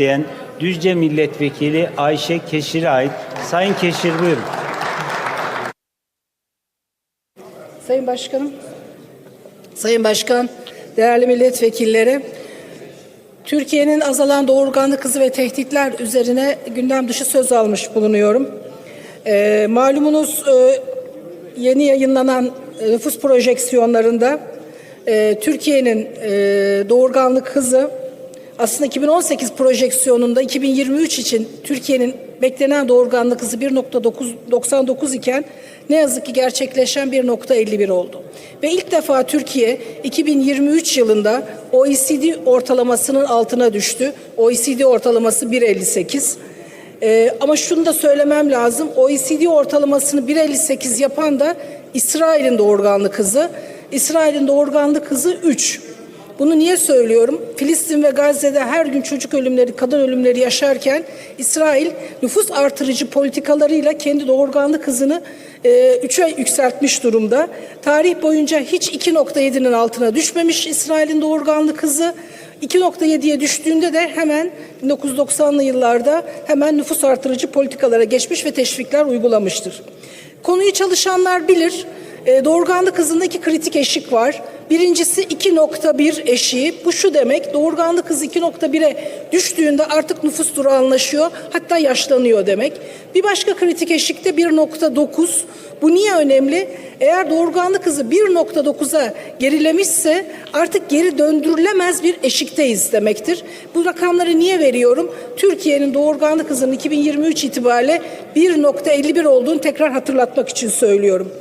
isteyen Düzce Milletvekili Ayşe Keşir'e ait. Sayın Keşir buyurun. Sayın Başkanım, Sayın Başkan, değerli milletvekilleri, Türkiye'nin azalan doğurganlık hızı ve tehditler üzerine gündem dışı söz almış bulunuyorum. Ee, malumunuz e, yeni yayınlanan e, nüfus projeksiyonlarında e, Türkiye'nin e, doğurganlık hızı aslında 2018 projeksiyonunda 2023 için Türkiye'nin beklenen doğurganlık hızı 1.99 iken ne yazık ki gerçekleşen 1.51 oldu. Ve ilk defa Türkiye 2023 yılında OECD ortalamasının altına düştü. OECD ortalaması 1.58. Ee, ama şunu da söylemem lazım. OECD ortalamasını 1.58 yapan da İsrail'in doğurganlık hızı. İsrail'in doğurganlık hızı 3. Bunu niye söylüyorum? Filistin ve Gazze'de her gün çocuk ölümleri, kadın ölümleri yaşarken İsrail nüfus artırıcı politikalarıyla kendi doğurganlık hızını e, 3'e yükseltmiş durumda. Tarih boyunca hiç 2.7'nin altına düşmemiş İsrail'in doğurganlık hızı. 2.7'ye düştüğünde de hemen 1990'lı yıllarda hemen nüfus artırıcı politikalara geçmiş ve teşvikler uygulamıştır. Konuyu çalışanlar bilir. E, doğurganlık hızında iki kritik eşik var. Birincisi 2.1 eşiği. Bu şu demek doğurganlık hızı 2.1'e düştüğünde artık nüfus durağanlaşıyor hatta yaşlanıyor demek. Bir başka kritik eşik de 1.9. Bu niye önemli? Eğer doğurganlık hızı 1.9'a gerilemişse artık geri döndürülemez bir eşikteyiz demektir. Bu rakamları niye veriyorum? Türkiye'nin doğurganlık hızının 2023 itibariyle 1.51 olduğunu tekrar hatırlatmak için söylüyorum.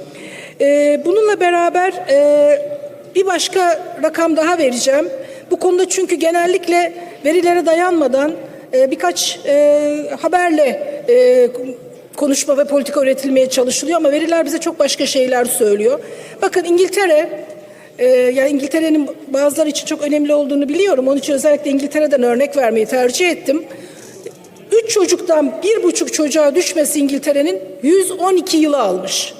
Ee, bununla beraber e, bir başka rakam daha vereceğim. Bu konuda çünkü genellikle verilere dayanmadan e, birkaç e, haberle e, konuşma ve politika üretilmeye çalışılıyor ama veriler bize çok başka şeyler söylüyor. Bakın İngiltere e, yani İngiltere'nin bazıları için çok önemli olduğunu biliyorum. Onun için özellikle İngiltere'den örnek vermeyi tercih ettim. Üç çocuktan bir buçuk çocuğa düşmesi İngiltere'nin 112 yılı almış.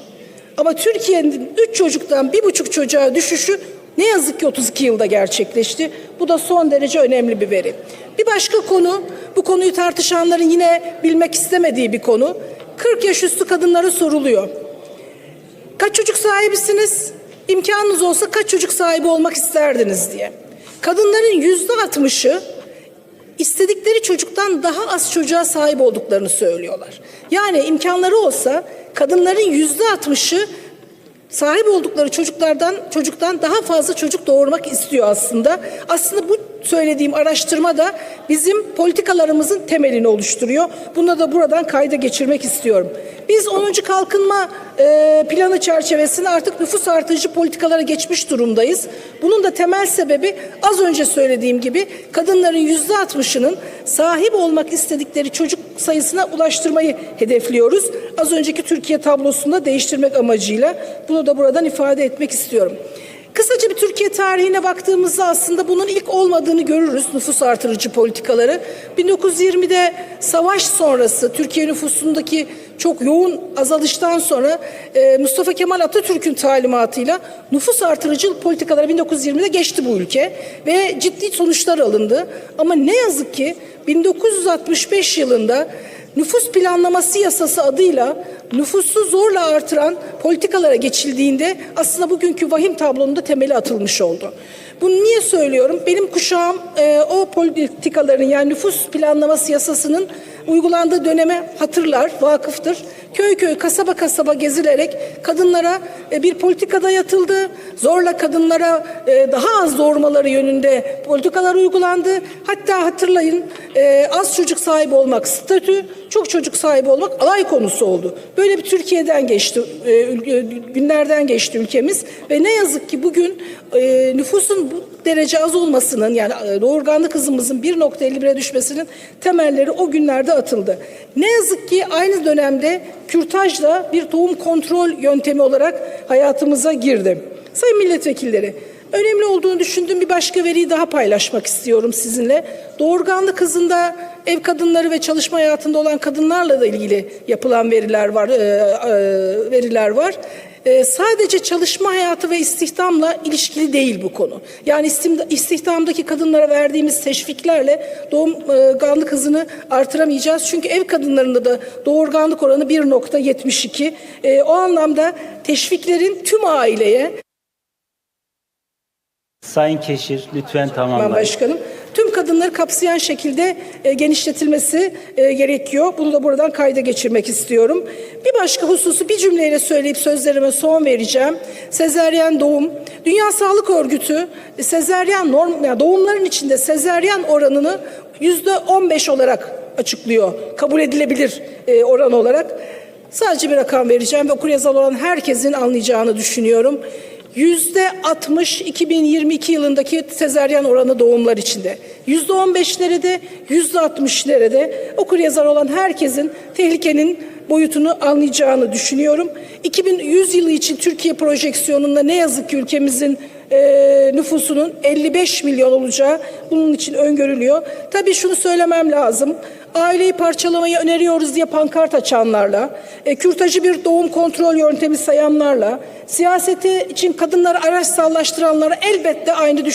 Ama Türkiye'nin üç çocuktan bir buçuk çocuğa düşüşü ne yazık ki 32 yılda gerçekleşti. Bu da son derece önemli bir veri. Bir başka konu, bu konuyu tartışanların yine bilmek istemediği bir konu. 40 yaş üstü kadınlara soruluyor. Kaç çocuk sahibisiniz? İmkanınız olsa kaç çocuk sahibi olmak isterdiniz diye. Kadınların yüzde altmışı istedikleri çocuktan daha az çocuğa sahip olduklarını söylüyorlar. Yani imkanları olsa kadınların yüzde altmışı sahip oldukları çocuklardan çocuktan daha fazla çocuk doğurmak istiyor aslında. Aslında bu söylediğim araştırma da bizim politikalarımızın temelini oluşturuyor. Bunu da buradan kayda geçirmek istiyorum. Biz 10. kalkınma e, planı çerçevesinde artık nüfus artırıcı politikalara geçmiş durumdayız. Bunun da temel sebebi az önce söylediğim gibi kadınların yüzde altmışının sahip olmak istedikleri çocuk sayısına ulaştırmayı hedefliyoruz. Az önceki Türkiye tablosunda değiştirmek amacıyla bunu da buradan ifade etmek istiyorum. Kısaca bir Türkiye tarihine baktığımızda aslında bunun ilk olmadığını görürüz nüfus artırıcı politikaları. 1920'de savaş sonrası Türkiye nüfusundaki çok yoğun azalıştan sonra e, Mustafa Kemal Atatürk'ün talimatıyla nüfus artırıcı politikalara 1920'de geçti bu ülke ve ciddi sonuçlar alındı. Ama ne yazık ki 1965 yılında nüfus planlaması yasası adıyla nüfusu zorla artıran politikalara geçildiğinde aslında bugünkü vahim tablonun da temeli atılmış oldu. Bunu niye söylüyorum? Benim kuşağım e, o politikaların yani nüfus planlaması yasasının uygulandığı döneme hatırlar, vakıftır. Köy köy, kasaba kasaba gezilerek kadınlara e, bir politikada yatıldı. Zorla kadınlara e, daha az doğurmaları yönünde politikalar uygulandı. Hatta hatırlayın e, az çocuk sahibi olmak statü, çok çocuk sahibi olmak alay konusu oldu. Böyle bir Türkiye'den geçti, günlerden geçti ülkemiz ve ne yazık ki bugün nüfusun bu derece az olmasının yani doğurganlık hızımızın 1.51'e düşmesinin temelleri o günlerde atıldı. Ne yazık ki aynı dönemde kürtajla bir tohum kontrol yöntemi olarak hayatımıza girdi. Sayın milletvekilleri, önemli olduğunu düşündüğüm bir başka veriyi daha paylaşmak istiyorum sizinle. Doğurganlık hızında ev kadınları ve çalışma hayatında olan kadınlarla da ilgili yapılan veriler var, e, e, veriler var. e, sadece çalışma hayatı ve istihdamla ilişkili değil bu konu. Yani istihdamdaki kadınlara verdiğimiz teşviklerle doğurganlık hızını artıramayacağız. Çünkü ev kadınlarında da doğurganlık oranı 1.72. E, o anlamda teşviklerin tüm aileye Sayın Keşir lütfen tamamlayın. başkanım. Tüm kadınları kapsayan şekilde e, genişletilmesi e, gerekiyor. Bunu da buradan kayda geçirmek istiyorum. Bir başka hususu bir cümleyle söyleyip sözlerime son vereceğim. Sezeryen doğum. Dünya Sağlık Örgütü e, sezeryen norm, yani doğumların içinde sezeryen oranını yüzde 15 olarak açıklıyor. Kabul edilebilir e, oran olarak. Sadece bir rakam vereceğim ve okuryazar olan herkesin anlayacağını düşünüyorum. Yüzde 60 2022 yılındaki sezeryan oranı doğumlar içinde. Yüzde 15'lere yüzde 60'lere okuryazar olan herkesin tehlikenin boyutunu anlayacağını düşünüyorum. 2100 yılı için Türkiye projeksiyonunda ne yazık ki ülkemizin e, nüfusunun 55 milyon olacağı bunun için öngörülüyor. Tabii şunu söylemem lazım. Aileyi parçalamayı öneriyoruz diye pankart açanlarla, e, kürtajı bir doğum kontrol yöntemi sayanlarla, siyaseti için kadınları araç sallaştıranlara elbette aynı düşünce